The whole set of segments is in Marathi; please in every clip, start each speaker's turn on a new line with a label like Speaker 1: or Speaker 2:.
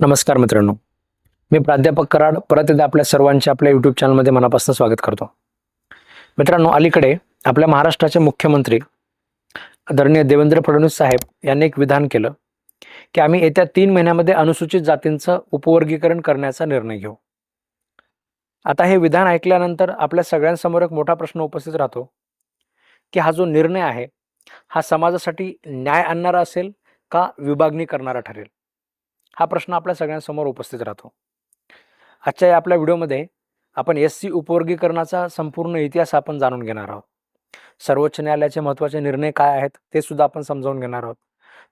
Speaker 1: नमस्कार मित्रांनो. मी प्राध्यापक कराड परत एकदा आपल्या सर्वांचे आपल्या यूट्यूब चॅनलमध्ये मनापासून स्वागत करतो. मित्रांनो अलीकडे आपल्या महाराष्ट्राचे मुख्यमंत्री आदरणीय देवेंद्र फडणवीस साहेब यांनी एक विधान केलं की आम्ही येत्या तीन महिन्यामध्ये अनुसूचित जातींचं उपवर्गीकरण करण्याचा निर्णय घेऊ. आता हे विधान ऐकल्यानंतर आपल्या सगळ्यांसमोर एक मोठा प्रश्न उपस्थित राहतो की हा जो निर्णय आहे हा समाजासाठी न्याय आणणारा असेल का विभागणी करणारा ठरेल? हा प्रश्न आपल्या सगळ्यांसमोर उपस्थित राहतो. आजच्या या आपल्या व्हिडिओमध्ये आपण एस सी उपवर्गीकरणाचा संपूर्ण इतिहास आपण जाणून घेणार आहोत. सर्वोच्च न्यायालयाचे महत्त्वाचे निर्णय काय आहेत ते सुद्धा आपण समजावून घेणार आहोत.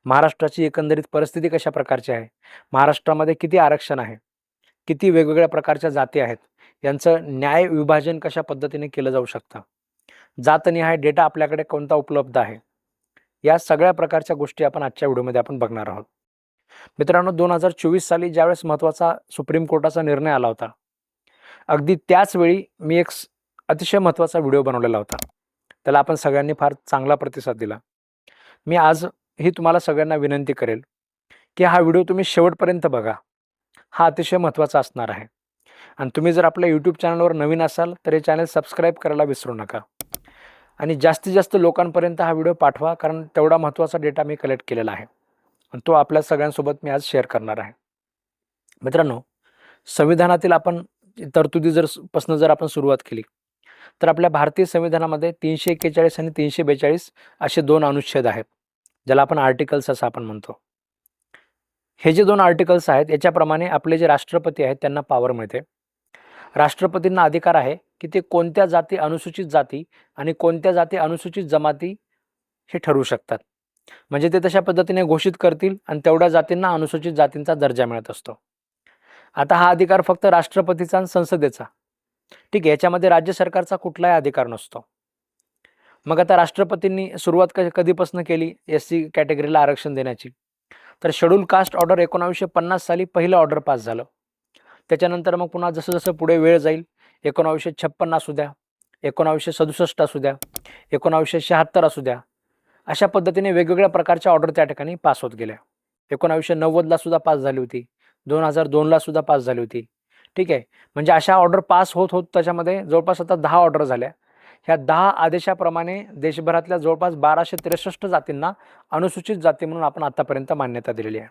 Speaker 1: महाराष्ट्राची एकंदरीत परिस्थिती कशा प्रकारची आहे? महाराष्ट्रामध्ये किती आरक्षण आहे? किती वेगवेगळ्या प्रकारच्या जाती आहेत? यांचं न्याय विभाजन कशा पद्धतीने केलं जाऊ शकतं? जातनिहाय डेटा आपल्याकडे कोणता उपलब्ध आहे? या सगळ्या प्रकारच्या गोष्टी आपण आजच्या व्हिडिओमध्ये आपण बघणार आहोत. मित्रांनो दोन हजार चोवीस साली ज्यावेळेस महत्त्वाचा सुप्रीम कोर्टाचा निर्णय आला होता अगदी त्याचवेळी मी एक अतिशय महत्त्वाचा व्हिडिओ बनवलेला होता. त्याला आपण सगळ्यांनी फार चांगला प्रतिसाद दिला. मी आज ही तुम्हाला सगळ्यांना विनंती करेल की हा व्हिडिओ तुम्ही शेवटपर्यंत बघा. हा अतिशय महत्त्वाचा असणार आहे. आणि तुम्ही जर आपल्या यूट्यूब चॅनलवर नवीन असाल तर हे चॅनल सबस्क्राईब करायला विसरू नका. आणि जास्तीत जास्त लोकांपर्यंत हा व्हिडिओ पाठवा कारण तेवढा महत्त्वाचा डेटा मी कलेक्ट केलेला आहे. तो आपल्या सगळ्यांसोबत मी आज शेअर करणार आहे. मित्रांनो संविधानातील आपण तरतुदी जर पासून जर आपण सुरुवात केली तर आपल्या भारतीय संविधानामध्ये तीनशे एक्केचाळीस आणि तीनशे बेचाळीस असे दोन अनुच्छेद आहेत ज्याला आपण आर्टिकल्स असं आपण म्हणतो. हे जे दोन आर्टिकल्स आहेत याच्याप्रमाणे आपले जे राष्ट्रपती आहेत त्यांना पॉवर मिळते. राष्ट्रपतींना अधिकार आहे की ते कोणत्या जाती अनुसूचित जाती आणि कोणत्या जाती अनुसूचित जमाती हे ठरवू शकतात. म्हणजे ते तशा पद्धतीने घोषित करतील आणि तेवढ्या जातींना अनुसूचित जातींचा दर्जा मिळत असतो. आता हा अधिकार फक्त राष्ट्रपतीचा आणि संसदेचा. ठीक आहे याच्यामध्ये राज्य सरकारचा कुठलाही अधिकार नसतो. मग आता राष्ट्रपतींनी सुरुवात क कधीपासून केली एस सी कॅटेगरीला आरक्षण देण्याची? तर शेड्यूल कास्ट ऑर्डर एकोणावीसशे पन्नास साली पहिलं ऑर्डर पास झालं. त्याच्यानंतर मग पुन्हा जसं जसं पुढे वेळ जाईल एकोणावीसशे छप्पन्न असू द्या एकोणावीसशे सदुसष्ट असू द्या एकोणावीसशे शहात्तर असू द्या अशा पद्धतीने वेगवेगळ्या प्रकारच्या ऑर्डर त्या ठिकाणी पास होत गेल्या. एकोणावीसशे नव्वदला सुद्धा पास झाली होती. दोन हजार दोनला सुद्धा पास झाली होती. ठीक आहे. म्हणजे अशा ऑर्डर पास होत होत त्याच्यामध्ये जवळपास आता दहा ऑर्डर झाल्या. ह्या दहा आदेशाप्रमाणे देशभरातल्या जवळपास बाराशे त्रेसष्ट जातींना अनुसूचित जाती म्हणून आपण आतापर्यंत मान्यता दिलेली आहे.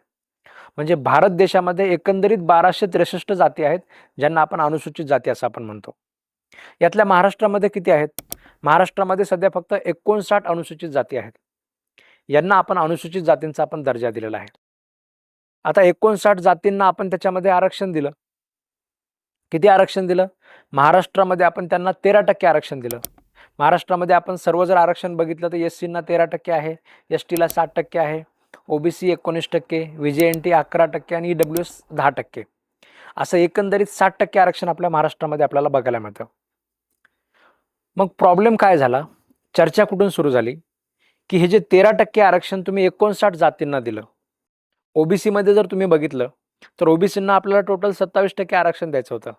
Speaker 1: म्हणजे भारत देशामध्ये एकंदरीत बाराशे त्रेसष्ट जाती आहेत ज्यांना आपण अनुसूचित जाती असं आपण म्हणतो. यातल्या महाराष्ट्रामध्ये किती आहेत? महाराष्ट्रामध्ये सध्या फक्त एकोणसाठ अनुसूचित जाती आहेत. यांना आपण अनुसूचित जातींचा आपण दर्जा दिलेला आहे. आता एकोणसाठ जातींना आपण त्याच्यामध्ये आरक्षण दिलं. किती आरक्षण दिलं? महाराष्ट्रामध्ये आपण त्यांना तेरा टक्के आरक्षण दिलं. महाराष्ट्रामध्ये आपण सर्व जर आरक्षण बघितलं तर एस सीना तेरा टक्के आहे एस टीला सात टक्के आहे ओबीसी एकोणीस टक्के विजे एन टी अकरा टक्के आणि ई डब्ल्यू एस दहा टक्के. असं एकंदरीत साठ टक्के आरक्षण आपल्या महाराष्ट्रामध्ये आपल्याला बघायला मिळतं. मग प्रॉब्लेम काय झाला? चर्चा कुठून सुरू झाली? की हे जे तेरा टक्के आरक्षण तुम्ही एकोणसाठ जातींना दिलं. ओबीसीमध्ये जर तुम्ही बघितलं तर ओबीसींना आपल्याला टोटल सत्तावीस टक्के आरक्षण द्यायचं होतं.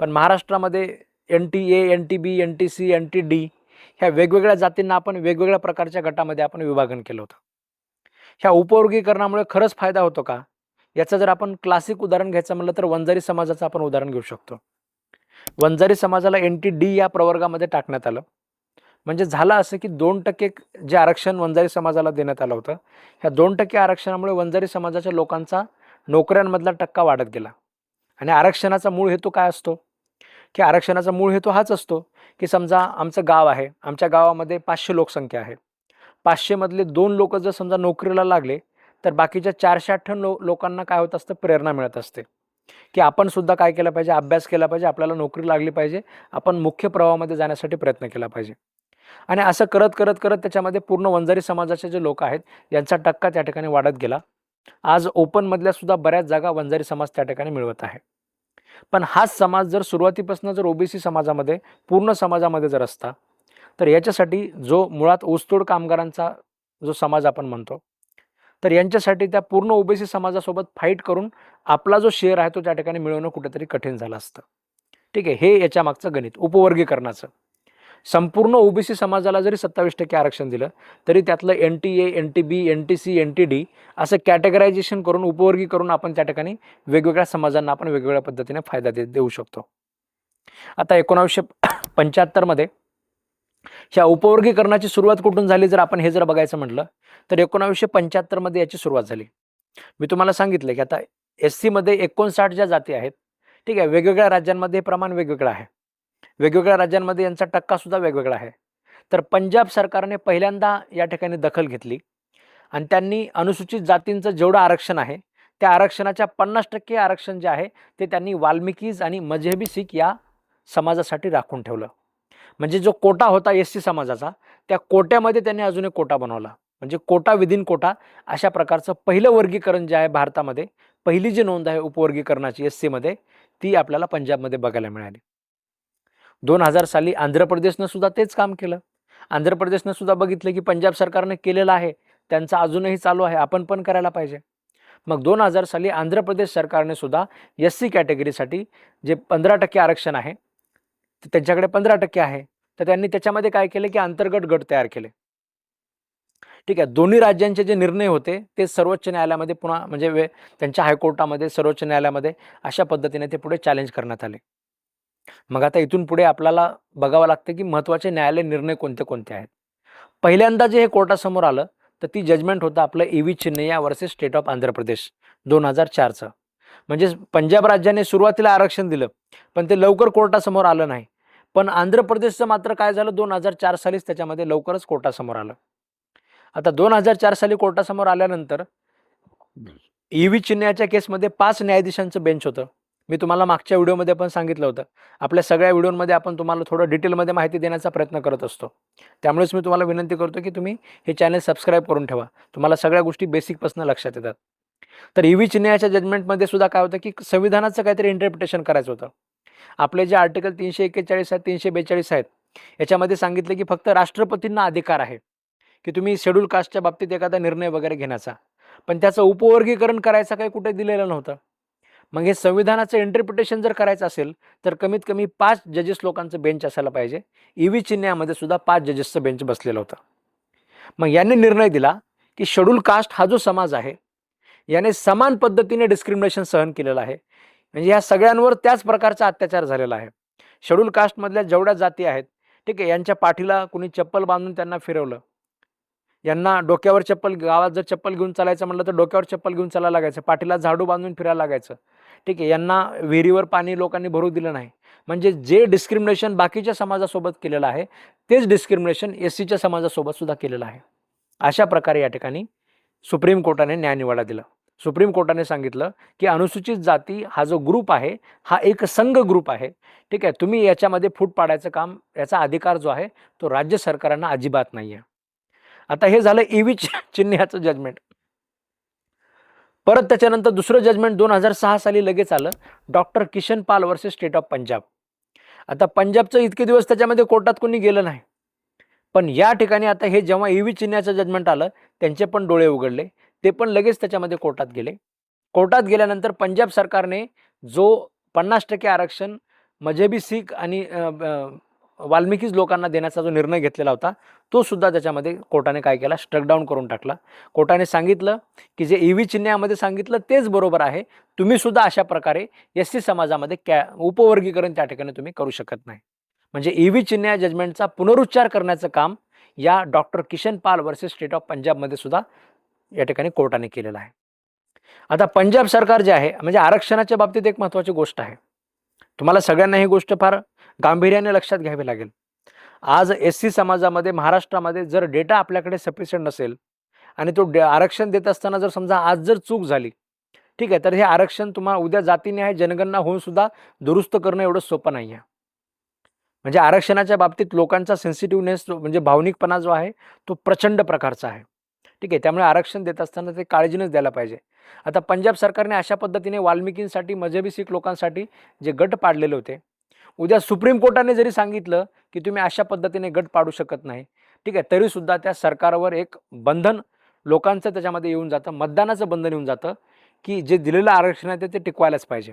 Speaker 1: पण महाराष्ट्रामध्ये N T A N T B N T C N T D ह्या वेगवेगळ्या जातींना आपण वेगवेगळ्या प्रकारच्या गटामध्ये आपण विभागन केलं होतं. ह्या उपवर्गीकरणामुळे खरंच फायदा होतो का? याचं जर आपण क्लासिक उदाहरण घ्यायचं म्हणलं तर वंजारी समाजाचं आपण उदाहरण घेऊ शकतो. वंजारी समाजाला एन टी डी या प्रवर्गामध्ये टाकण्यात आलं. म्हणजे झालं असं की दोन टक्के जे आरक्षण वंजारी समाजाला देण्यात आलं होतं ह्या दोन टक्के आरक्षणामुळे वंजारी समाजाच्या लोकांचा नोकऱ्यांमधला टक्का वाढत गेला. आणि आरक्षणाचा मूळ हेतू काय असतो? की आरक्षणाचा मूळ हेतू हाच असतो की समजा आमचं गाव आहे आमच्या गावामध्ये पाचशे लोकसंख्या आहे. पाचशेमधले दोन लोक जर समजा नोकरीला लागले तर बाकीच्या चारशे अठ्ठ्याण्णव लो लोकांना काय होत असतं? प्रेरणा मिळत असते. की आपण सुद्धा काय केलं पाहिजे? अभ्यास केला पाहिजे. आपल्याला नोकरी लागली पाहिजे. आपण मुख्य प्रवाहामध्ये जाण्यासाठी प्रयत्न केला पाहिजे. आणि असं करत करत करत त्याच्यामध्ये पूर्ण वंजारी समाजाचे जे लोक आहेत यांचा टक्का त्या ठिकाणी वाढत गेला. आज ओपनमधल्या सुद्धा बऱ्याच जागा वंजारी समाज त्या ठिकाणी मिळवत आहे. पण हाच समाज जर सुरुवातीपासून जर ओबीसी समाजामध्ये पूर्ण समाजामध्ये जर असता तर याच्यासाठी जो मुळात ऊसतोड कामगारांचा जो समाज आपण म्हणतो तर यांच्यासाठी त्या पूर्ण ओबीसी समाजासोबत फाईट करून आपला जो शेअर आहे तो त्या ठिकाणी मिळवणं कुठेतरी कठीण झालं असतं. ठीक आहे? हे याच्या मागचं गणित उपवर्गीकरणाचं. संपूर्ण ओबीसी समाजाला जरी सत्तावीस टक्के आरक्षण दिलं तरी त्यातलं N T A N T B N T C N T D असं कॅटेगरायझेशन करून उपवर्गी करून आपण त्या ठिकाणी वेगवेगळ्या समाजांना आपण वेगवेगळ्या पद्धतीने फायदा दे देऊ शकतो. आता एकोणावीसशे पंच्याहत्तरमध्ये ह्या उपवर्गीकरणाची सुरुवात कुठून झाली? जर आपण हे जर बघायचं म्हटलं तर एकोणावीसशे पंच्याहत्तरमध्ये याची सुरुवात झाली. मी तुम्हाला सांगितलं की आता एस सीमध्ये एकोणसाठ ज्या जाती आहेत ठीक आहे वेगवेगळ्या राज्यांमध्ये हे प्रमाण वेगवेगळं आहे. वेगवेगळ्या राज्यांमध्ये यांचा टक्का सुद्धा वेगवेगळा आहे. तर पंजाब सरकारने पहिल्यांदा या ठिकाणी दखल घेतली आणि त्यांनी अनुसूचित जातींचं जेवढं आरक्षण आहे त्या आरक्षणाच्या पन्नास टक्के आरक्षण जे आहे ते त्यांनी वाल्मिकीज आणि मजेबी सिख या समाजासाठी राखून ठेवलं. म्हणजे जो कोटा होता एस सी समाजाचा त्या कोट्यामध्ये त्यांनी अजून एक कोटा बनवला. म्हणजे कोटा विदिन कोटा अशा प्रकारचं पहिलं वर्गीकरण जे आहे भारतामध्ये पहिली जी नोंद आहे उपवर्गीकरणाची एस सीमध्ये ती आपल्याला पंजाबमध्ये बघायला मिळाली. दोन हजार साली आंध्र प्रदेशनं सुद्धा तेच काम केलं. आंध्र प्रदेशनं सुद्धा बघितलं की पंजाब सरकारने केलेलं आहे. त्यांचं अजूनही चालू आहे. आपण पण करायला पाहिजे. मग दोन हजार साली आंध्र प्रदेश सरकारने सुद्धा एस सी कॅटेगरीसाठी जे पंधरा टक्के आरक्षण आहे त्यांच्याकडे पंधरा टक्के आहे. तर त्यांनी त्याच्यामध्ये काय केले की अंतर्गत गट तयार केले. ठीक आहे. दोन्ही राज्यांचे जे निर्णय होते ते सर्वोच्च न्यायालयामध्ये पुन्हा म्हणजे वे त्यांच्या हायकोर्टामध्ये सर्वोच्च न्यायालयामध्ये अशा पद्धतीने ते पुढे चॅलेंज करण्यात आले. मग आता इथून पुढे आपल्याला बघावं लागतं की महत्त्वाचे न्यायालय निर्णय कोणते कोणते आहेत. पहिल्यांदा जे हे कोर्टासमोर आलं तर ती जजमेंट होतं आपलं E V Chinnaiah versus state of Andhra Pradesh दोन हजार चारचं. म्हणजे पंजाब राज्याने सुरुवातीला आरक्षण दिलं पण ते लवकर कोर्टासमोर आलं नाही. पण आंध्र प्रदेशचं मात्र काय झालं? दोन हजार चार सालीच त्याच्यामध्ये लवकरच कोर्टासमोर आलं. आता दोन हजार चार साली कोर्टासमोर आल्यानंतर ई व्ही चिन्ह्याच्या केसमध्ये पाच न्यायाधीशांचं बेंच होतं. मी तुम्हाला मागच्या व्हिडिओमध्ये पण सांगितलं होतं. आपल्या सगळ्या व्हिडिओमध्ये आपण तुम्हाला थोडं डिटेलमध्ये माहिती देण्याचा प्रयत्न करत असतो. त्यामुळेच मी तुम्हाला विनंती करतो की तुम्ही हे चॅनल सबस्क्राईब करून ठेवा. तुम्हाला सगळ्या गोष्टी बेसिकपासून लक्षात येतात. तर ई व्ही चिन्ह्याच्या जजमेंटमध्ये सुद्धा काय होतं की संविधानाचं काहीतरी इंटरप्रिटेशन करायचं होतं. आपले जे आर्टिकल तीनशे एक्केचाळीस आहेत तीनशे बेचाळीस आहेत याच्यामध्ये सांगितलं की फक्त राष्ट्रपतींना अधिकार आहे की तुम्ही शेड्यूल कास्टच्या बाबतीत एखादा निर्णय वगैरे घेण्याचा. पण त्याचं उपवर्गीकरण करायचं काही कुठे दिलेलं नव्हतं. मग हे संविधानाचं इंटरप्रिटेशन जर करायचं असेल तर कमीत कमी पाच जजेस लोकांचं बेंच असायला पाहिजे. ई व्ही चिन्ह्यामध्ये सुद्धा पाच जजेसचं बेंच बसलेलं होतं. मग यांनी निर्णय दिला की शेड्यूल कास्ट हा जो समाज आहे याने समान पद्धतीने डिस्क्रिमिनेशन सहन केलेलं आहे. म्हणजे ह्या सगळ्यांवर त्याच प्रकारचा अत्याचार झालेला आहे. शेड्यूल कास्टमधल्या जेवढ्या जाती आहेत ठीक आहे यांच्या पाठीला कुणी चप्पल बांधून त्यांना फिरवलं. यांना डोक्यावर चप्पल गावात जर चप्पल घेऊन चालायचं म्हटलं तर डोक्यावर चप्पल घेऊन चालायला लागायचं पाठीला झाडू बांधून फिरायला लागायचं. ठीक आहे यांना विहिरीवर पाणी लोकांनी भरू दिलं नाही. म्हणजे जे डिस्क्रिमिनेशन बाकीच्या समाजासोबत केलेलं आहे तेच डिस्क्रिमिनेशन एस सीच्या समाजासोबत सुद्धा केलेलं आहे. अशा प्रकारे या ठिकाणी सुप्रीम कोर्टाने न्यायनिवाडा दिला. सुप्रीम कोर्टाने सांगितलं की अनुसूचित जाती हा जो ग्रुप आहे हा एक संघ ग्रुप आहे. ठीक आहे तुम्ही याच्यामध्ये फूट पाडायचं काम याचा अधिकार जो आहे तो राज्य सरकारांना अजिबात नाही आहे आता हे झालं ईव्ही चिन्ह्याचं जजमेंट परत त्याच्यानंतर दुसरं जजमेंट दोन हजार सहा साली लगेच आलं. Doctor Kishan Pal versus state of Punjab. आता पंजाबचं इतके दिवस त्याच्यामध्ये कोर्टात कोणी गेलं नाही. पण या ठिकाणी आता हे जेव्हा ईव्ही चिन्ह्याचं जजमेंट आलं त्यांचे पण डोळे उघडले. ते पण लगेच त्याच्यामध्ये कोर्टात गेले. कोर्टात गेल्यानंतर पंजाब सरकारने जो पन्नास टक्के आरक्षण मजेबी सीख आणि वाल्मिकीज लोकांना देण्याचा जो निर्णय घेतलेला होता तो सुद्धा त्याच्यामध्ये कोर्टाने काय केला? स्ट्रक डाऊन करून टाकला. कोर्टाने सांगितलं की जे ई व्ही चिन्हामध्ये सांगितलं तेच बरोबर आहे. तुम्ही सुद्धा अशा प्रकारे एस सी समाजामध्ये कॅ उपवर्गीकरण त्या ठिकाणी तुम्ही करू शकत नाही. म्हणजे ई व्ही चिन्ह जजमेंटचा पुनरुच्चार करण्याचं काम या doctor Kishan Pal versus state of पंजाबमध्ये सुद्धा या ठिकाणी कोर्टाने केलेलं आहे. आता पंजाब सरकार जे आहे म्हणजे आरक्षणाच्या बाबतीत एक महत्त्वाची गोष्ट आहे. तुम्हाला सगळ्यांना ही गोष्ट फार गांभीर्याने लक्षात घ्यावी लागेल. आज एस सी समाजामध्ये महाराष्ट्रामध्ये जर डेटा आपल्याकडे सफिशियंट नसेल आणि तो डे आरक्षण देत असताना जर समजा आज जर चूक झाली ठीक आहे तर हे आरक्षण तुम्हाला उद्या जातीने आहे जनगणना होऊन सुद्धा दुरुस्त करणं एवढं सोपं नाही आहे म्हणजे आरक्षणाच्या बाबतीत लोकांचा सेन्सिटिव्हनेस म्हणजे भावनिकपणा जो आहे तो प्रचंड प्रकारचा आहे. ठीक आहे त्यामुळे आरक्षण देत असताना ते काळजीनंच द्यायला पाहिजे. आता पंजाब सरकारने अशा पद्धतीने वाल्मिकींसाठी मजहबी शीख लोकांसाठी जे गट पाडलेले होते उद्या सुप्रीम कोर्टाने जरी सांगितलं की तुम्ही अशा पद्धतीने गट पाडू शकत नाही ठीक आहे तरीसुद्धा त्या सरकारवर एक बंधन लोकांचं त्याच्यामध्ये येऊन जातं मतदानाचं बंधन येऊन जातं की जे दिलेलं आरक्षण आहे ते- ते टिकवायलाच पाहिजे.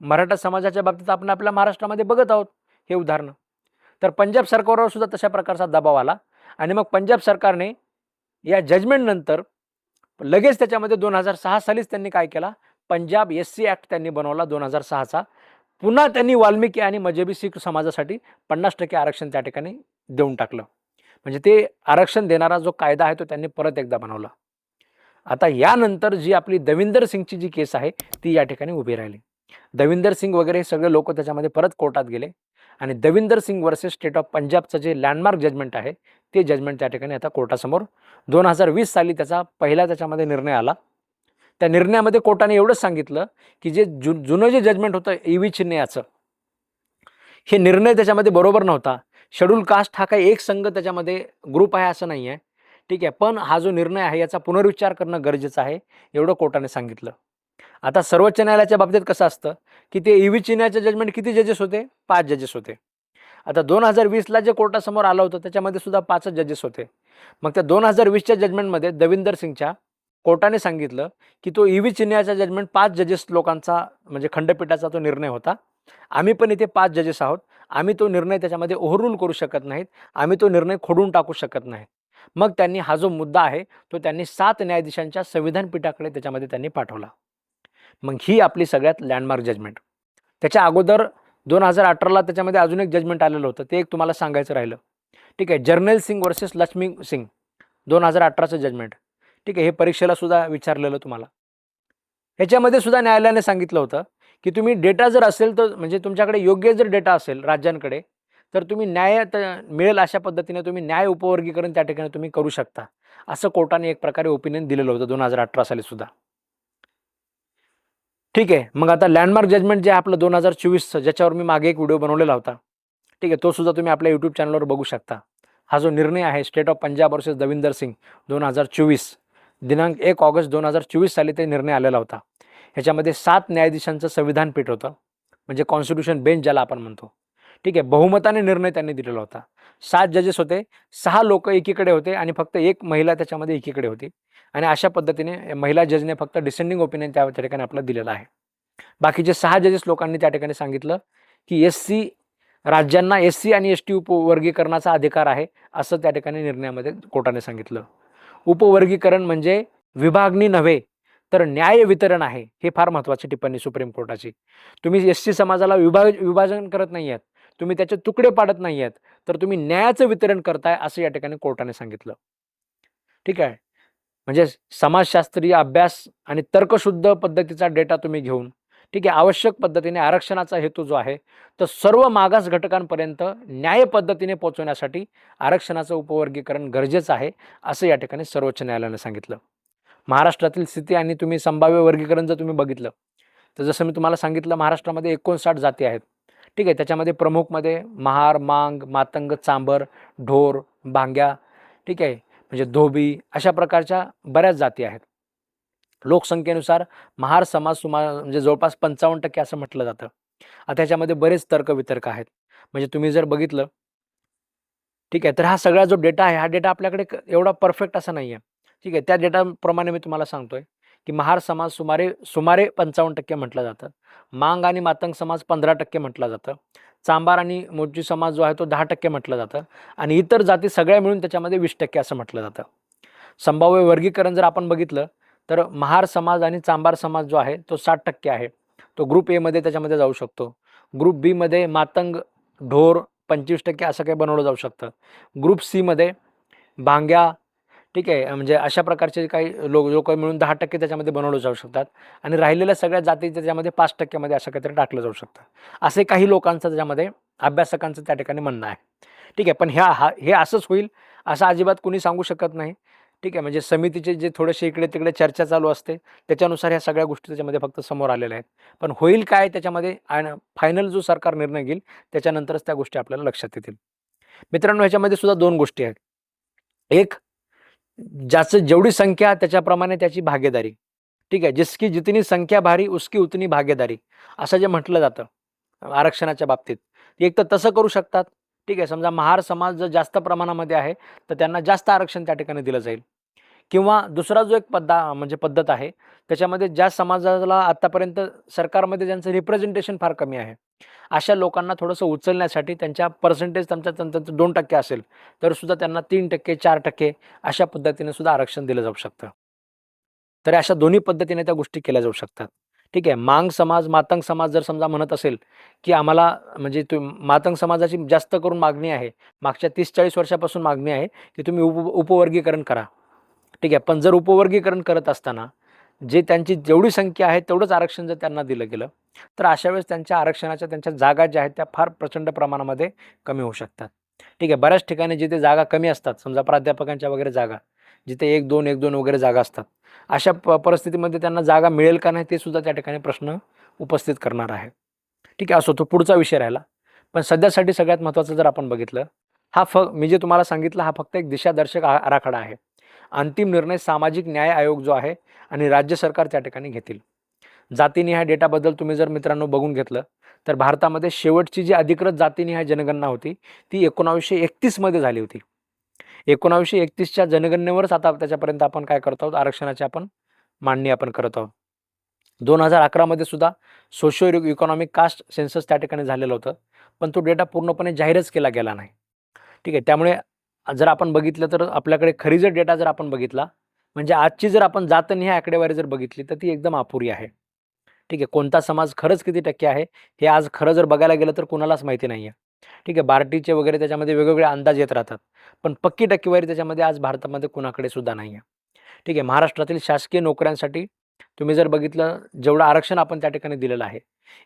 Speaker 1: मराठा समाजाच्या बाबतीत आपण आपल्या महाराष्ट्रामध्ये बघत आहोत हे उदाहरणं. तर पंजाब सरकारवर सुद्धा तशा प्रकारचा दबाव आला आणि मग पंजाब सरकारने या जजमेंटनंतर लगेच त्याच्यामध्ये दोन हजार सहा सालीच त्यांनी काय केला? पंजाब एस सी ॲक्ट त्यांनी बनवला दोन हजार सहाचा. पुन्हा त्यांनी वाल्मिकी आणि मजेबी शीख समाजासाठी पन्नास टक्के आरक्षण त्या ठिकाणी देऊन टाकलं. म्हणजे ते आरक्षण देणारा जो कायदा आहे तो त्यांनी परत एकदा बनवला. आता यानंतर जी आपली दविंदर सिंगची जी केस आहे ती या ठिकाणी उभी राहिली. दविंदर सिंग वगैरे हे सगळे लोक त्याच्यामध्ये परत कोर्टात गेले. आणि Davinder Singh versus state of पंजाबचं जे लँडमार्क जजमेंट आहे ते जजमेंट त्या ठिकाणी आता कोर्टासमोर. दोन हजार वीस साली त्याचा पहिला त्याच्यामध्ये निर्णय आला. त्या निर्णयामध्ये कोर्टाने एवढंच सांगितलं की जे जु जुनं जे जजमेंट होतं ई व्ही चिन्हयाचं हे निर्णय त्याच्यामध्ये बरोबर नव्हता. शेड्यूल कास्ट हा काही एक संघ त्याच्यामध्ये ग्रुप आहे असं नाही आहे ठीक आहे पण हा जो निर्णय आहे याचा पुनर्विचार करणं गरजेचं आहे एवढं कोर्टाने सांगितलं. आता सर्वोच्च न्यायालयाच्या बाबतीत कसं असतं? की ते ई व्ही चिन्हाचे जजमेंट किती जजेस होते? पाच जजेस होते. आता दोन हजार वीसला जे कोर्टासमोर आलं होतं त्याच्यामध्ये सुद्धा पाचच जजेस होते. मग त्या दोन हजार वीसच्या जजमेंटमध्ये दविंदर सिंगच्या कोर्टाने सांगितलं की तो ई व्ही चिन्हाचा जजमेंट पाच जजेस लोकांचा म्हणजे खंडपीठाचा तो निर्णय होता. आम्ही पण इथे पाच जजेस आहोत. आम्ही तो निर्णय त्याच्यामध्ये ओव्हररूल करू शकत नाहीत. आम्ही तो निर्णय खोडून टाकू शकत नाही. मग त्यांनी हा जो मुद्दा आहे तो त्यांनी सात न्यायाधीशांच्या संविधान पीठाकडे त्याच्यामध्ये त्यांनी पाठवला. मग ही आपली सगळ्यात लँडमार्क जजमेंट त्याच्या अगोदर दोन हजार अठराला त्याच्यामध्ये अजून एक जजमेंट आलेलं होतं. ते एक तुम्हाला सांगायचं राहिलं. ठीक आहे जर्नल सिंग वर्सेस लक्ष्मी सिंग दोन हजार अठराचं जजमेंट ठीक आहे हे परीक्षेला सुद्धा विचारलेलं तुम्हाला. ह्याच्यामध्ये सुद्धा न्यायालयाने सांगितलं होतं की तुम्ही डेटा जर असेल तर म्हणजे तुमच्याकडे योग्य जर डेटा असेल राज्यांकडे तर तुम्ही न्याय मिळेल अशा पद्धतीने तुम्ही न्याय उपवर्गीकरण त्या ठिकाणी तुम्ही करू शकता. असं कोर्टाने एक प्रकारे ओपिनियन दिलेलं होतं दोन हजार अठरा साली सुद्धा. ठीक आहे. मग आता लँडमार्क जजमेंट जे आपलं दोन हजार चोवीसचं ज्याच्यावर मी मागे एक व्हिडिओ बनवलेला होता. ठीक आहे तो सुद्धा तुम्ही आपल्या यूट्यूब चॅनलवर बघू शकता. हा जो निर्णय आहे state of Punjab versus Davinder Singh दोन हजार चोवीस दिनांक एक ऑगस्ट दोन हजार चोवीस साली ते निर्णय आलेला होता. ह्याच्यामध्ये सात न्यायाधीशांचं संविधान पीठ होतं. म्हणजे कॉन्स्टिट्यूशन बेंच ज्याला आपण म्हणतो. ठीक आहे बहुमताने निर्णय त्यांनी दिलेला होता. सात जजेस होते. सहा लोक एकीकडे होते आणि फक्त एक महिला त्याच्यामध्ये एकीकडे होती. आणि अशा पद्धतीने महिला जजने फक्त डिसेंडिंग ओपिनियन त्या त्या ठिकाणी आपलं दिलेलं आहे. बाकीचे सहा जजेस लोकांनी त्या ठिकाणी सांगितलं की एस सी राज्यांना एस सी आणि एस टी उपवर्गीकरणाचा अधिकार आहे असं त्या ठिकाणी निर्णयामध्ये कोर्टाने सांगितलं. उपवर्गीकरण म्हणजे विभागणी नव्हे तर न्याय वितरण आहे हे फार महत्त्वाची टिप्पणी सुप्रीम कोर्टाची. तुम्ही एस सी समाजाला विभाग विभाजन करत नाही आहेत तुम्ही त्याचे तुकडे पाडत नाही आहेत तर तुम्ही न्यायाचं वितरण करताय असं या ठिकाणी कोर्टाने सांगितलं. ठीक आहे? म्हणजे समाजशास्त्रीय अभ्यास आणि तर्कशुद्ध पद्धतीचा डेटा तुम्ही घेऊन ठीक आहे आवश्यक पद्धतीने आरक्षणाचा हेतू जो आहे तर सर्व मागास घटकांपर्यंत न्याय पद्धतीने पोहोचवण्यासाठी आरक्षणाचं उपवर्गीकरण गरजेचं आहे असं या ठिकाणी सर्वोच्च न्यायालयाने सांगितलं. महाराष्ट्रातील स्थिती आणि तुम्ही संभाव्य वर्गीकरण जर तुम्ही बघितलं तर जसं मी तुम्हाला सांगितलं महाराष्ट्रामध्ये एकोणसाठ जाती आहेत. ठीक आहे त्याच्यामध्ये प्रमुखमध्ये महार मांग मातंग चांबर ढोर भांग्या ठीक आहे म्हणजे धोबी अशा प्रकारच्या बऱ्याच जाती आहेत. लोकसंख्येनुसार महार समाज सुमार म्हणजे जवळपास पंचावन्न टक्के असं म्हटलं जातं. आता त्याच्यामध्ये बरेच तर्क वितर्क आहेत. म्हणजे तुम्ही जर बघितलं ठीक आहे तर हा सगळा जो डेटा आहे हा डेटा आपल्याकडे एवढा परफेक्ट असा नाही आहे ठीक आहे त्या डेटाप्रमाणे मी तुम्हाला सांगतोय. की महार समाज सुमारे सुमारे पंचावन्न टक्के म्हटलं जातं. मांग आणि मातंग समाज पंधरा टक्के म्हटलं जातं. चांबार आणि मोची समाज जो आहे तो दहा टक्के म्हटलं जातं. आणि इतर जाती सगळ्या मिळून त्याच्यामध्ये वीस टक्के असं म्हटलं जातं. संभाव्य वर्गीकरण जर आपण बघितलं तर महार समाज आणि चांबार समाज जो आहे तो साठ टक्के आहे. तो ग्रुप एमध्ये त्याच्यामध्ये जाऊ शकतो. ग्रुप बीमध्ये मातंग ढोर पंचवीस टक्के असं काही बनवलं जाऊ शकतं. ग्रुप सीमध्ये भांग्या ठीक आहे म्हणजे अशा प्रकारचे काही लोक लोक मिळून दहा टक्के त्याच्यामध्ये बनवलं जाऊ शकतात आणि राहिलेल्या सगळ्या जाती त्याच्यामध्ये पाच टक्क्यामध्ये असं काहीतरी टाकलं जाऊ शकतं. असे काही लोकांचं त्याच्यामध्ये अभ्यासकांचं त्या ठिकाणी म्हणणं आहे. ठीक आहे पण ह्या हा हे असंच होईल असं अजिबात कुणी सांगू शकत नाही. ठीक आहे म्हणजे समितीचे जे थोडेसे इकडे तिकडे चर्चा चालू असते त्याच्यानुसार ह्या सगळ्या गोष्टी त्याच्यामध्ये फक्त समोर आलेल्या आहेत. पण होईल काय त्याच्यामध्ये फायनल जो सरकार निर्णय घेईल त्याच्यानंतरच त्या गोष्टी आपल्याला लक्षात येतील. मित्रांनो ह्याच्यामध्ये सुद्धा दोन गोष्टी आहेत. एक ज्याचं जेवढी संख्या त्याच्याप्रमाणे त्याची भागीदारी. ठीक आहे जिसकी जितनी संख्या भारी उसकी उतनी भागीदारी. असं जे म्हटलं जातं आरक्षणाच्या बाबतीत. एक तर तसं करू शकतात. ठीक आहे समजा महार समाज जर जास्त प्रमाणामध्ये आहे तर त्यांना जास्त आरक्षण त्या ठिकाणी दिलं जाईल. किंवा दुसरा जो एक पद्धा म्हणजे पद्धत आहे त्याच्यामध्ये ज्या समाजाला आत्तापर्यंत सरकारमध्ये ज्यांचं रिप्रेझेंटेशन फार कमी आहे अशा लोकांना थोडंसं उचलण्यासाठी त्यांच्या पर्सेंटेज त्यांच्या त्यांचं दोन टक्के असेल तर सुद्धा त्यांना तीन टक्के चार टक्के अशा पद्धतीने सुद्धा आरक्षण दिलं जाऊ शकतं. तर अशा दोन्ही पद्धतीने त्या गोष्टी केल्या जाऊ शकतात. ठीक आहे मांग समाज मातंग समाज जर समजा म्हणत असेल की आम्हाला म्हणजे तु मातंग समाजाची जास्त करून मागणी आहे मागच्या तीस चाळीस वर्षापासून मागणी आहे की तुम्ही उप उपवर्गीकरण करा. ठीक आहे. पण जर उपवर्गीकरण करत असताना जे त्यांची जेवढी संख्या आहे तेवढंच आरक्षण जर त्यांना दिलं गेलं तर अशा वेळेस त्यांच्या आरक्षणाच्या त्यांच्या जागा ज्या आहेत त्या फार प्रचंड प्रमाणामध्ये कमी होऊ शकतात. ठीक आहे. बऱ्याच ठिकाणी जिथे जागा कमी असतात समजा प्राध्यापकांच्या वगैरे जागा जिथे एक दोन एक दोन वगैरे जागा असतात अशा प परिस्थितीमध्ये त्यांना जागा मिळेल का नाही ते सुद्धा त्या ठिकाणी प्रश्न उपस्थित करणार आहे. ठीक आहे. असो तो पुढचा विषय राहिला. पण सध्यासाठी सगळ्यात महत्त्वाचं जर आपण बघितलं हा फ मी जे तुम्हाला सांगितलं हा फक्त एक दिशादर्शक आ आराखडा आहे. अंतिम निर्णय सामाजिक न्याय आयोग जो आहे आणि राज्य सरकार त्या ठिकाणी घेतील. जातीनिहाय डेटाबद्दल तुम्ही जर मित्रांनो बघून घेतलं तर भारतामध्ये शेवटची जी अधिकृत जातीनिहाय जनगणना होती ती एकोणावीसशे एकतीसमध्ये झाली होती. एकोणावीसशे एकतीसच्या जनगणनेवरच आता त्याच्यापर्यंत आपण काय करत आहोत? आरक्षणाची आपण मांडणी आपण करत आहोत. दोन हजार अकरामध्ये सुद्धा सोशो इकॉनॉमिक कास्ट सेन्सस त्या ठिकाणी झालेलं होतं पण तो डेटा पूर्णपणे जाहीरच केला गेला नाही. ठीक आहे त्यामुळे जर आपण बघितलं तर आपल्याकडे खरी जर डेटा जर आपण बघितला म्हणजे आजची जर आपण जातनिहाय आकडेवारी जर बघितली तर ती एकदम अपुरी आहे. ठीक आहे कोणता समाज खरंच किती टक्के आहे हे आज खरं जर बघायला गेलं तर कुणालाच माहिती नाही आहे ठीक आहे बार्टीचे वगैरे त्याच्यामध्ये वेगवेगळे अंदाज येत राहतात पण पक्की टक्केवारी त्याच्यामध्ये आज भारतामध्ये कुणाकडे सुद्धा नाही आहे ठीक आहे महाराष्ट्रातील शासकीय नोकऱ्यांसाठी तुम्ही जर बघितलं जेवढं आरक्षण आपण त्या ठिकाणी दिलेलं आहे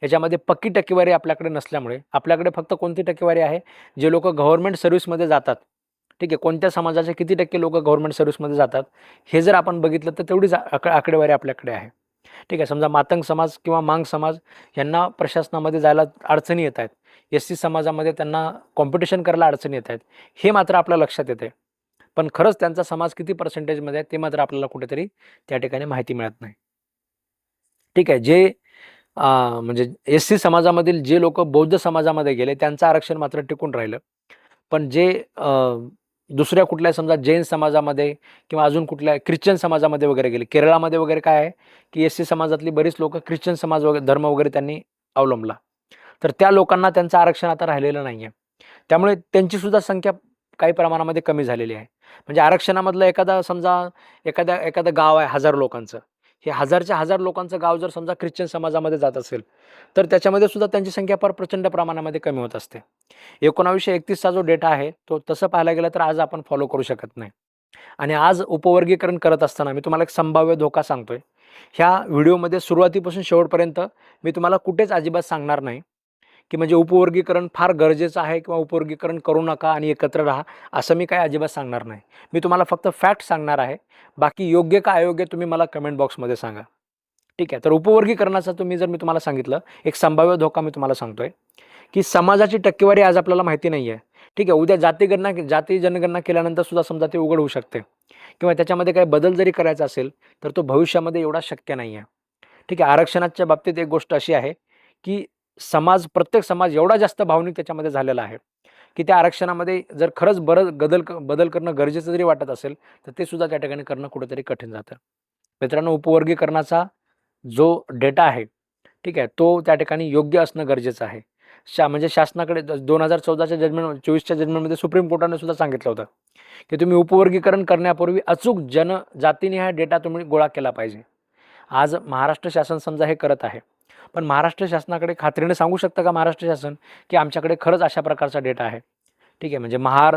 Speaker 1: याच्यामध्ये पक्की टक्केवारी आपल्याकडे नसल्यामुळे आपल्याकडे फक्त कोणती टक्केवारी आहे जे लोक गव्हर्नमेंट सर्व्हिसमध्ये जातात ठीक आहे कोणत्या समाजाचे किती टक्के लोक गव्हर्नमेंट सर्व्हिसमध्ये जातात हे जर आपण बघितलं तर तेवढीच आक आकडेवारी आपल्याकडे आहे. ठीक आहे समजा मातंग समाज किंवा मांग समाज यांना प्रशासनामध्ये जायला अडचणी येत आहेत. एस सी समाजामध्ये त्यांना कॉम्पिटिशन करायला अडचणी येत आहेत. हे मात्र आपल्या लक्षात येते पण खरंच त्यांचा समाज किती पर्सेंटेजमध्ये आहे ते मात्र आपल्याला कुठेतरी त्या ठिकाणी माहिती मिळत नाही. ठीक आहे जे म्हणजे एस सी समाजामधील जे लोक बौद्ध समाजामध्ये गेले त्यांचं आरक्षण मात्र टिकून राहिलं. पण जे दुसऱ्या कुठल्या समजा जैन समाजामध्ये किंवा अजून कुठल्या ख्रिश्चन समाजामध्ये वगैरे गेले केरळामध्ये वगैरे काय आहे की एस सी समाजातली बरीच लोक ख्रिश्चन समाज वगैरे धर्म वगैरे त्यांनी अवलंबला. तर त्या लोकांना त्यांचं आरक्षण आता राहिलेलं नाही आहे त्यामुळे त्यांची सुद्धा संख्या काही प्रमाणामध्ये कमी झालेली आहे. म्हणजे आरक्षणामधलं एखादा समजा एखाद्या एखादं गाव आहे हजार लोकांचं. हे हजारच्या हजार लोकांचं गाव जर समजा ख्रिश्चन समाजामध्ये जात असेल तर त्याच्यामध्ये सुद्धा त्यांची संख्या फार प्रचंड प्रमाणामध्ये कमी होत असते. एकोणावीसशे एकतीसचा जो डेटा आहे तो तसं पाहायला गेलं तर आज आपण फॉलो करू शकत नाही. आणि आज उपवर्गीकरण करत असताना मी तुम्हाला एक संभाव्य धोका सांगतोय. ह्या व्हिडिओमध्ये सुरुवातीपासून शेवटपर्यंत मी तुम्हाला कुठेच अजिबात सांगणार नाही. की म्हणजे उपवर्गीकरण फार गरजेचं आहे किंवा उपवर्गीकरण करू नका आणि एकत्र राहा असं मी काय अजिबात सांगणार नाही. मी तुम्हाला फक्त फॅक्ट सांगणार आहे. बाकी योग्य का अयोग्य तुम्ही मला कमेंट बॉक्समध्ये सांगा. ठीक आहे तर उपवर्गीकरणाचा तुम्ही जर मी तुम्हाला सांगितलं एक संभाव्य धोका मी तुम्हाला सांगतोय की समाजाची टक्केवारी आज आपल्याला माहिती नाही आहे ठीक आहे उद्या जातीगणना जाती जनगणना केल्यानंतर सुद्धा समजा ते उघड होऊ शकते. किंवा त्याच्यामध्ये काही बदल जरी करायचा असेल तर तो भविष्यामध्ये एवढा शक्य नाही आहे ठीक आहे आरक्षणाच्या बाबतीत एक गोष्ट अशी आहे की समाज प्रत्येक समाज एवढा जास्त भावनिक त्याच्यामध्ये झालेला आहे की त्या आरक्षणामध्ये जर खरंच बरं बदल बदल करणं गरजेचं जरी वाटत असेल तर ते सुद्धा त्या ठिकाणी करणं कुठेतरी कठीण जातं. मित्रांनो उपवर्गीकरणाचा जो डेटा आहे ठीक आहे तो त्या ठिकाणी योग्य असणं गरजेचं आहे. शा म्हणजे शासनाकडे दोन हजार चौदाच्या जजमेंट चोवीसच्या जजमेंटमध्ये सुप्रीम कोर्टाने सुद्धा सांगितलं होतं की तुम्ही उपवर्गीकरण करण्यापूर्वी अचूक जनजातीने हा डेटा तुम्ही गोळा केला पाहिजे. आज महाराष्ट्र शासन समजा हे करत आहे पण महाराष्ट्र शासनाकडे खात्रीने सांगू शकतं का महाराष्ट्र शासन की आमच्याकडे खरंच अशा प्रकारचा डेटा आहे? ठीक आहे म्हणजे महार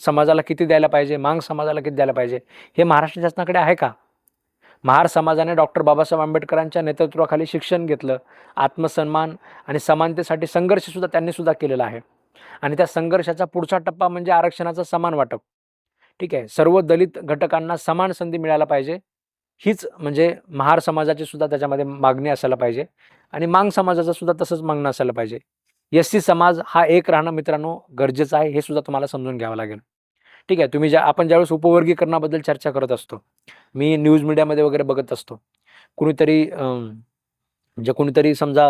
Speaker 1: समाजाला किती द्यायला पाहिजे मांग समाजाला किती द्यायला पाहिजे हे महाराष्ट्र शासनाकडे आहे का? महार समाजाने डॉक्टर बाबासाहेब आंबेडकरांच्या नेतृत्वाखाली शिक्षण घेतलं आत्मसन्मान आणि समानतेसाठी संघर्षसुद्धा त्यांनीसुद्धा केलेला आहे. आणि त्या संघर्षाचा पुढचा टप्पा म्हणजे आरक्षणाचं समान वाटप. ठीक आहे सर्व दलित घटकांना समान संधी मिळायला पाहिजे हीच म्हणजे महार समाजाची सुद्धा त्याच्यामध्ये मागणी असायला पाहिजे. आणि मांग समाजाचं सुद्धा तसंच मागणं असायला पाहिजे. एस सी समाज हा एक राहणं मित्रांनो गरजेचं आहे हे सुद्धा तुम्हाला समजून घ्यावं लागेल. ठीक आहे तुम्ही ज्या आपण ज्यावेळेस उपवर्गीकरणाबद्दल चर्चा करत असतो मी न्यूज मीडियामध्ये वगैरे बघत असतो. कुणीतरी जे म्हणजे कुणीतरी समजा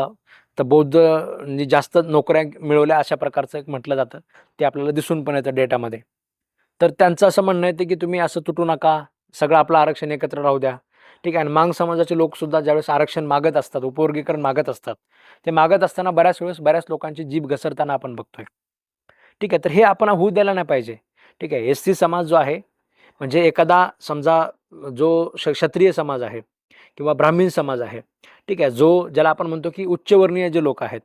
Speaker 1: तर बौद्ध म्हणजे जास्त नोकऱ्या मिळवल्या अशा प्रकारचं एक म्हटलं जातं ते आपल्याला दिसून पण येतं डेटामध्ये. तर त्यांचं असं म्हणणं येतं की तुम्ही असं तुटू नका सगळं आपलं आरक्षण एकत्र राहू द्या. ठीक आहे. आणि मांग समाजाचे लोकसुद्धा ज्यावेळेस आरक्षण मागत असतात उपवर्गीकरण मागत असतात ते मागत असताना बऱ्याच वेळेस बऱ्याच लोकांची जीभ घसरताना आपण बघतोय. ठीक आहे. तर हे आपण होऊ द्यायला नाही पाहिजे. ठीक आहे. एस सी समाज जो आहे म्हणजे एखादा समजा जो श क्षत्रिय समाज आहे किंवा ब्राह्मीण समाज आहे ठीक आहे जो ज्याला आपण म्हणतो की उच्चवर्णीय जे लोक आहेत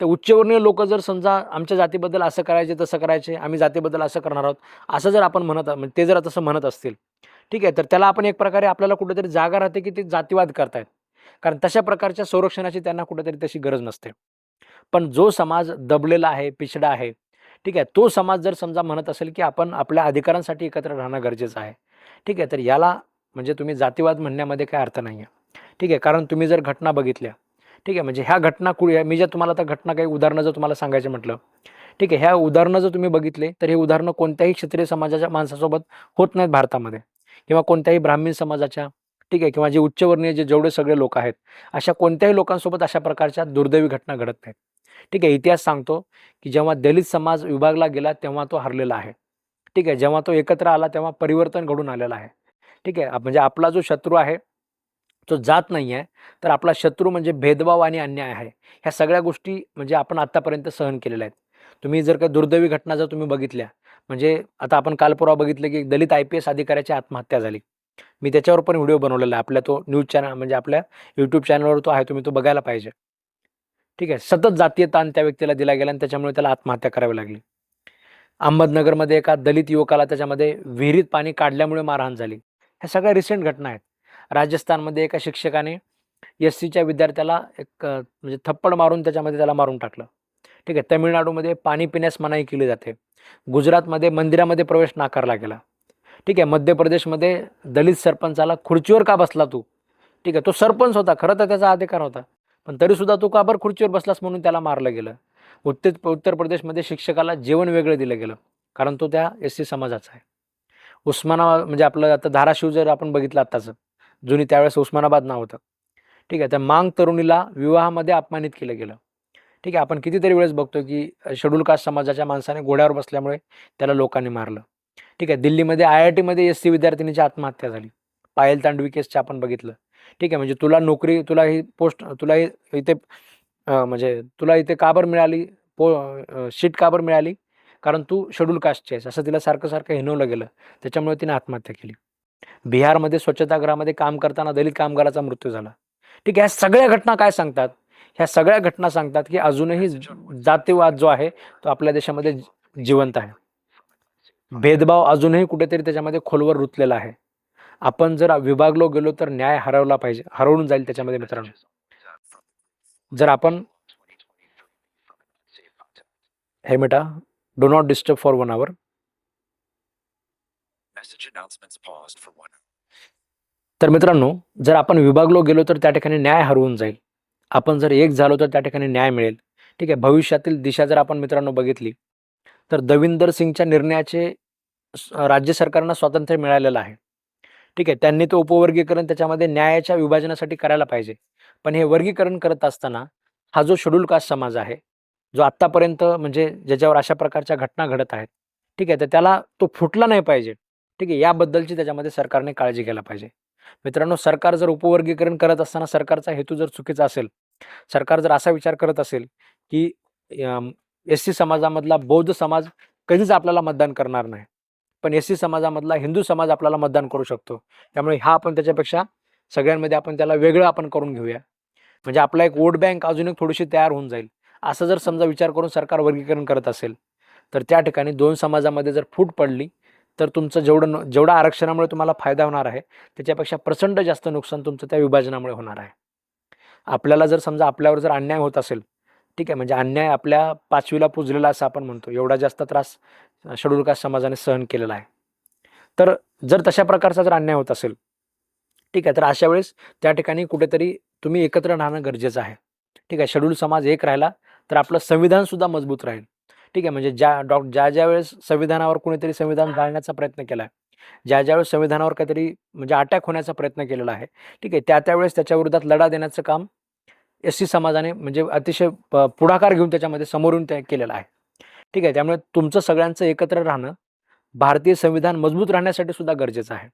Speaker 1: ते उच्चवर्णीय लोक जर समजा आमच्या जातीबद्दल असं करायचे तसं करायचे आम्ही जातीबद्दल असं करणार आहोत असं जर आपण म्हणत म्हणजे ते जर तसं म्हणत असतील ठीक आहे तर त्याला आपण एक प्रकारे आपल्याला कुठेतरी जागा राहते की ते जातीवाद करतायत. कारण तशा प्रकारच्या संरक्षणाची त्यांना कुठेतरी तशी गरज नसते. पण जो समाज दबलेला आहे पिछडा आहे ठीक आहे तो समाज जर समजा म्हणत असेल की आपण आपल्या अधिकारांसाठी एकत्र राहणं गरजेचं आहे ठीक आहे तर याला म्हणजे तुम्ही जातीवाद म्हणण्यामध्ये काय अर्थ नाही आहे ठीक आहे कारण तुम्ही जर घटना बघितल्या ठीक आहे म्हणजे ह्या घटना कुठे मी जर तुम्हाला आता घटना काही उदाहरणं जर तुम्हाला सांगायचं म्हटलं ठीक आहे ह्या उदाहरणं जर तुम्ही बघितले तर हे उदाहरणं कोणत्याही क्षत्रिय समाजाच्या माणसासोबत होत नाहीत भारतामध्ये. किंवा कोणत्याही ब्राह्मीण समाजाच्या ठीक आहे किंवा जे उच्चवर्णीय जे जेवढे सगळे लोक आहेत अशा कोणत्याही लोकांसोबत अशा प्रकारच्या दुर्दैवी घटना घडत नाहीत. ठीक आहे इतिहास सांगतो की जेव्हा दलित समाज विभागला गेला तेव्हा तो हरलेला आहे. ठीक आहे जेव्हा तो एकत्र आला तेव्हा परिवर्तन घडून आलेलं आहे. ठीक आहे म्हणजे आपला जो शत्रू आहे तो जात नाही आहे तर आपला शत्रू म्हणजे भेदभाव आणि अन्याय आहे. ह्या सगळ्या गोष्टी म्हणजे आपण आत्तापर्यंत सहन केलेल्या आहेत. तुम्ही जर का दुर्दैवी घटना जर तुम्ही बघितल्या म्हणजे आता आपण काल परवा बघितलं की दलित आय पी एस अधिकाऱ्याची आत्महत्या झाली. मी त्याच्यावर पण व्हिडिओ बनवलेला आहे. आपल्या तो न्यूज चॅनल म्हणजे आपल्या यूट्यूब चॅनलवर तो आहे तुम्ही तो बघायला पाहिजे. ठीक आहे सतत जातीय ताण त्या व्यक्तीला दिला गेला आणि त्याच्यामुळे त्याला आत्महत्या करावी लागली. अहमदनगरमध्ये एका दलित युवकाला त्याच्यामध्ये विहिरीत पाणी काढल्यामुळे मारहाण झाली. ह्या सगळ्या रिसेंट घटना आहेत. राजस्थानमध्ये एका शिक्षकाने एस सीच्या विद्यार्थ्याला एक म्हणजे थप्पड मारून त्याच्यामध्ये त्याला मारून टाकलं. ठीक आहे तमिळनाडूमध्ये पाणी पिण्यास मनाई केली जाते. गुजरातमध्ये मंदिरामध्ये प्रवेश नाकारला गेला. ठीक आहे मध्य प्रदेशमध्ये दलित सरपंचाला खुर्चीवर का बसला तू? ठीक आहे तो सरपंच होता खरं तर त्याचा अधिकार होता. पण तरीसुद्धा तू का बरं खुर्चीवर बसलास म्हणून त्याला मारलं गेलं? उत्तर उत्तर प्रदेशमध्ये शिक्षकाला जेवण वेगळं दिलं गेलं कारण तो त्या एस सी समाजाचा आहे. उस्मानाबाद म्हणजे आपलं आता धाराशिव जर आपण बघितलं आत्ताचं जुनी त्यावेळेस उस्मानाबाद नाव होतं. ठीक आहे त्या मांग तरुणीला विवाहामध्ये अपमानित केलं गेलं. ठीक आहे आपण कितीतरी वेळेस बघतो की शेड्यूल कास्ट समाजाच्या माणसाने घोड्यावर बसल्यामुळे त्याला लोकांनी मारलं. ठीक आहे दिल्लीमध्ये आय आय टीमध्ये एस सी विद्यार्थिनीची आत्महत्या झाली. पायल तांडवी केसचं आपण बघितलं. ठीक आहे म्हणजे तुला नोकरी तुला ही पोस्ट तुला ही इथे म्हणजे तुला इथे का बरं मिळाली? पो शीट का बरं मिळाली? कारण तू शेड्यूल कास्टची आहेस असं तिला सारखं सारखं हिनवलं गेलं. त्याच्यामुळे तिने आत्महत्या केली. बिहारमध्ये स्वच्छतागृहामध्ये काम करताना दलित कामगाराचा मृत्यू झाला. ठीक आहे ह्या सगळ्या घटना काय सांगतात? ह्या सगळ्या घटना सांगतात की अजूनही जातीवाद जो आहे तो आपल्या देशामध्ये जिवंत आहे. भेदभाव अजूनही कुठेतरी त्याच्यामध्ये खोलवर रुतलेला आहे. आपण जर विभागलो गेलो तर न्याय हरवला पाहिजे हरवून जाईल त्याच्यामध्ये मित्रांनो. जर आपण हे meta do not disturb for one hour. तर मित्रांनो जर आपण विभागलो गेलो तर त्या ठिकाणी न्याय हरवून जाईल. आपण जर एक झालो तर त्या ठिकाणी न्याय मिळेल. ठीक आहे भविष्यातील दिशा जर आपण मित्रांनो बघितली तर दविंदर सिंगच्या निर्णयाचे राज्य सरकारनं स्वातंत्र्य मिळालेलं आहे. ठीक आहे त्यांनी तो उपवर्गीकरण त्याच्यामध्ये न्यायाच्या विभाजनासाठी करायला पाहिजे. पण हे वर्गीकरण करत असताना हा जो शेड्यूल कास्ट समाज आहे जो आत्तापर्यंत म्हणजे ज्याच्यावर अशा प्रकारच्या घटना घडत आहेत ठीक आहे तर त्याला तो फुटला नाही पाहिजे. ठीक आहे याबद्दलची त्याच्यामध्ये सरकारने काळजी घ्यायला पाहिजे. मित्रांनो सरकार जर उपवर्गीकरण करत असताना सरकारचा हेतू जर चुकीचा असेल सरकार जर असा विचार करत असेल की एस सी समाजामधला बौद्ध समाज कधीच आपल्याला मतदान करणार नाही. पण एस सी समाजामधला हिंदू समाज आपल्याला मतदान करू शकतो. त्यामुळे हा आपण त्याच्यापेक्षा सगळ्यांमध्ये आपण त्याला वेगळं आपण करून घेऊया. म्हणजे आपला एक वोट बँक अजून एक थोडीशी तयार होऊन जाईल. असं जर समजा विचार करून सरकार वर्गीकरण करत असेल तर त्या ठिकाणी दोन समाजामध्ये जर फूट पडली तर तुमचं जेवढं जेवढा आरक्षणामुळे तुम्हाला फायदा होणार आहे त्याच्यापेक्षा प्रचंड जास्त नुकसान तुमचं त्या विभाजनामुळे होणार आहे. आपल्याला जर समजा आपल्यावर जर अन्याय होत असेल ठीक आहे म्हणजे अन्याय आपल्या पाचवीला पुजलेला असं आपण म्हणतो एवढा जास्त त्रास शेड्यूल कास्ट समाजाने सहन केलेला आहे. तर जर तशा प्रकारचा जर अन्याय होत असेल ठीक आहे तर अशा वेळेस त्या ठिकाणी कुठेतरी तुम्ही एकत्र राहणं गरजेचं आहे. ठीक आहे शेड्यूल समाज एक राहिला तर आपलं संविधानसुद्धा मजबूत राहील. ठीक आहे म्हणजे ज्या डॉ ज्या ज्या वेळेस संविधानावर कुणीतरी संविधान जाळण्याचा प्रयत्न केला आहे ज्या ज्यावेळेस संविधानावर काहीतरी म्हणजे अटॅक होण्याचा प्रयत्न केलेला आहे ठीक आहे त्या त्यावेळेस त्याच्या विरोधात लढा देण्याचं काम एस सी समाजाने म्हणजे अतिशय प- पुढाकार घेऊन त्याच्यामध्ये समोरून ते केलेलं आहे. ठीक आहे त्यामुळे तुमचं सगळ्यांचं एकत्र राहणं भारतीय संविधान मजबूत राहण्यासाठी सुद्धा गरजेचं आहे.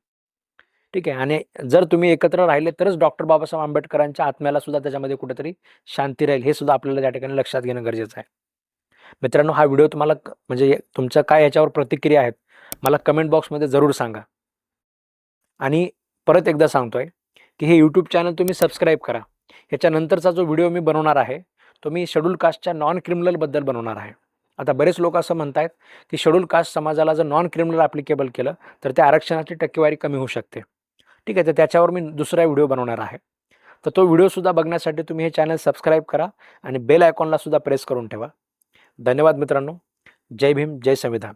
Speaker 1: ठीक आहे आणि जर तुम्ही एकत्र राहिले तरच डॉक्टर बाबासाहेब आंबेडकरांच्या आत्म्याला सुद्धा त्याच्यामध्ये कुठेतरी शांती राहील हे सुद्धा आपल्याला त्या ठिकाणी लक्षात घेणं गरजेचं आहे. मित्रांनो हा व्हिडिओ तुम्हाला म्हणजे तुमच्या काय याच्यावर प्रतिक्रिया आहेत मला कमेंट बॉक्समध्ये जरूर सांगा. आणि परत एकदा सांगतोय की हे यूट्यूब चॅनल तुम्ही सबस्क्राईब करा. ह्याच्यानंतरचा जो व्हिडिओ मी बनवणार आहे तो मी शेड्यूल कास्टच्या नॉन क्रिमिनलबद्दल बनवणार आहे. आता बरेच लोक असं म्हणतायत की शेड्यूल कास्ट समाजाला जर नॉन क्रिमिनल ॲप्लिकेबल केलं तर त्या आरक्षणाची टक्केवारी कमी होऊ शकते. ठीक आहे तर त्याच्यावर मी दुसरा व्हिडिओ बनवणार आहे. तर तो व्हिडिओसुद्धा बघण्यासाठी तुम्ही हे चॅनल सबस्क्राईब करा आणि बेल आयकॉनला सुद्धा प्रेस करून ठेवा. धन्यवाद मित्रांनो. जय भीम जय संविधान.